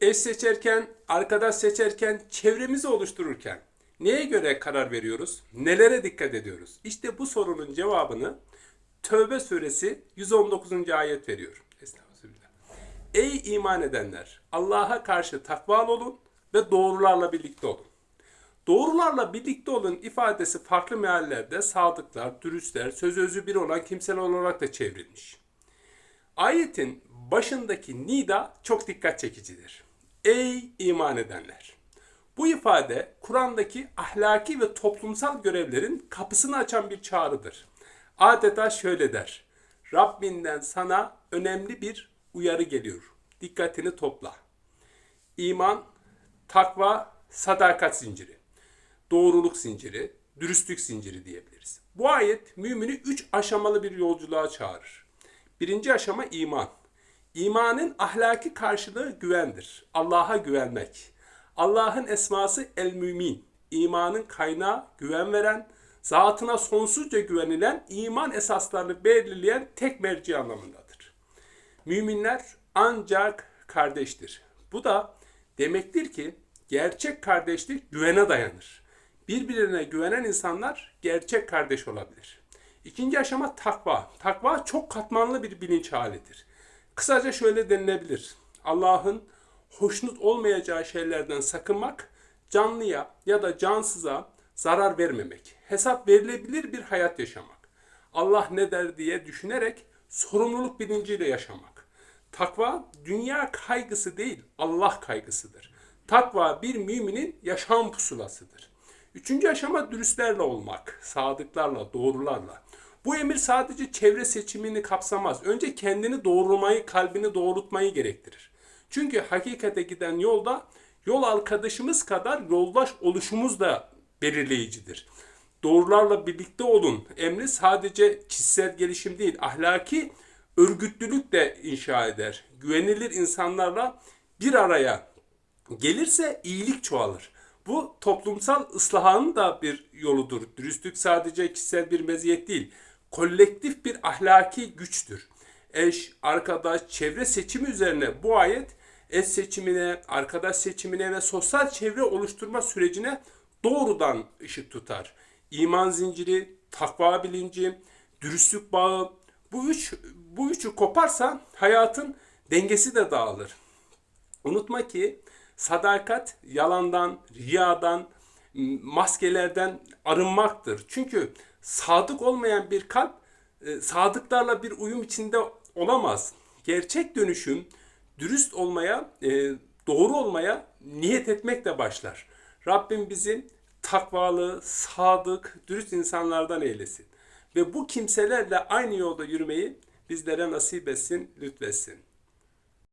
Eş seçerken, arkadaş seçerken, çevremizi oluştururken neye göre karar veriyoruz? Nelere dikkat ediyoruz? İşte bu sorunun cevabını Tövbe suresi 119. ayet veriyor. Ey iman edenler! Allah'a karşı takvalı olun ve doğrularla birlikte olun. Doğrularla birlikte olun ifadesi farklı meallerde sadıklar, dürüstler, söz özü bir olan kimseler olarak da çevrilmiş. Ayetin başındaki nida çok dikkat çekicidir. Ey iman edenler! Bu ifade Kur'an'daki ahlaki ve toplumsal görevlerin kapısını açan bir çağrıdır. Adeta şöyle der. Rabbinden sana önemli bir uyarı geliyor. Dikkatini topla. İman, takva, sadakat zinciri. Doğruluk zinciri, dürüstlük zinciri diyebiliriz. Bu ayet mümini üç aşamalı bir yolculuğa çağırır. Birinci aşama iman. İmanın ahlaki karşılığı güvendir. Allah'a güvenmek. Allah'ın esması el-mümin. İmanın kaynağı güven veren, zatına sonsuzca güvenilen, iman esaslarını belirleyen tek merci anlamındadır. Müminler ancak kardeştir. Bu da demektir ki gerçek kardeşlik güvene dayanır. Birbirine güvenen insanlar gerçek kardeş olabilir. İkinci aşama takva. Takva çok katmanlı bir bilinç halidir. Kısaca şöyle denilebilir. Allah'ın hoşnut olmayacağı şeylerden sakınmak, canlıya ya da cansıza zarar vermemek, hesap verilebilir bir hayat yaşamak. Allah ne der diye düşünerek sorumluluk bilinciyle yaşamak. Takva dünya kaygısı değil, Allah kaygısıdır. Takva bir müminin yaşam pusulasıdır. Üçüncü aşama dürüstlerle olmak, sadıklarla, doğrularla. Bu emir sadece çevre seçimini kapsamaz. Önce kendini doğrulmayı, kalbini doğrultmayı gerektirir. Çünkü hakikate giden yolda yol arkadaşımız kadar yoldaş oluşumuz da belirleyicidir. Doğrularla birlikte olun emri sadece kişisel gelişim değil, ahlaki örgütlülük de inşa eder. Güvenilir insanlarla bir araya gelirse iyilik çoğalır. Bu toplumsal ıslahanın da bir yoludur. Dürüstlük sadece kişisel bir meziyet değil, kolektif bir ahlaki güçtür. Eş, arkadaş, çevre seçimi üzerine bu ayet eş seçimine, arkadaş seçimine ve sosyal çevre oluşturma sürecine doğrudan ışık tutar. İman zinciri, takva bilinci, dürüstlük bağı bu üç bu üçü koparsa hayatın dengesi de dağılır. Unutma ki sadakat yalandan, riyadan, maskelerden arınmaktır. Çünkü sadık olmayan bir kalp e, sadıklarla bir uyum içinde olamaz. Gerçek dönüşüm dürüst olmaya, e, doğru olmaya niyet etmekle başlar. Rabbim bizi takvalı, sadık, dürüst insanlardan eylesin. Ve bu kimselerle aynı yolda yürümeyi bizlere nasip etsin, lütfetsin.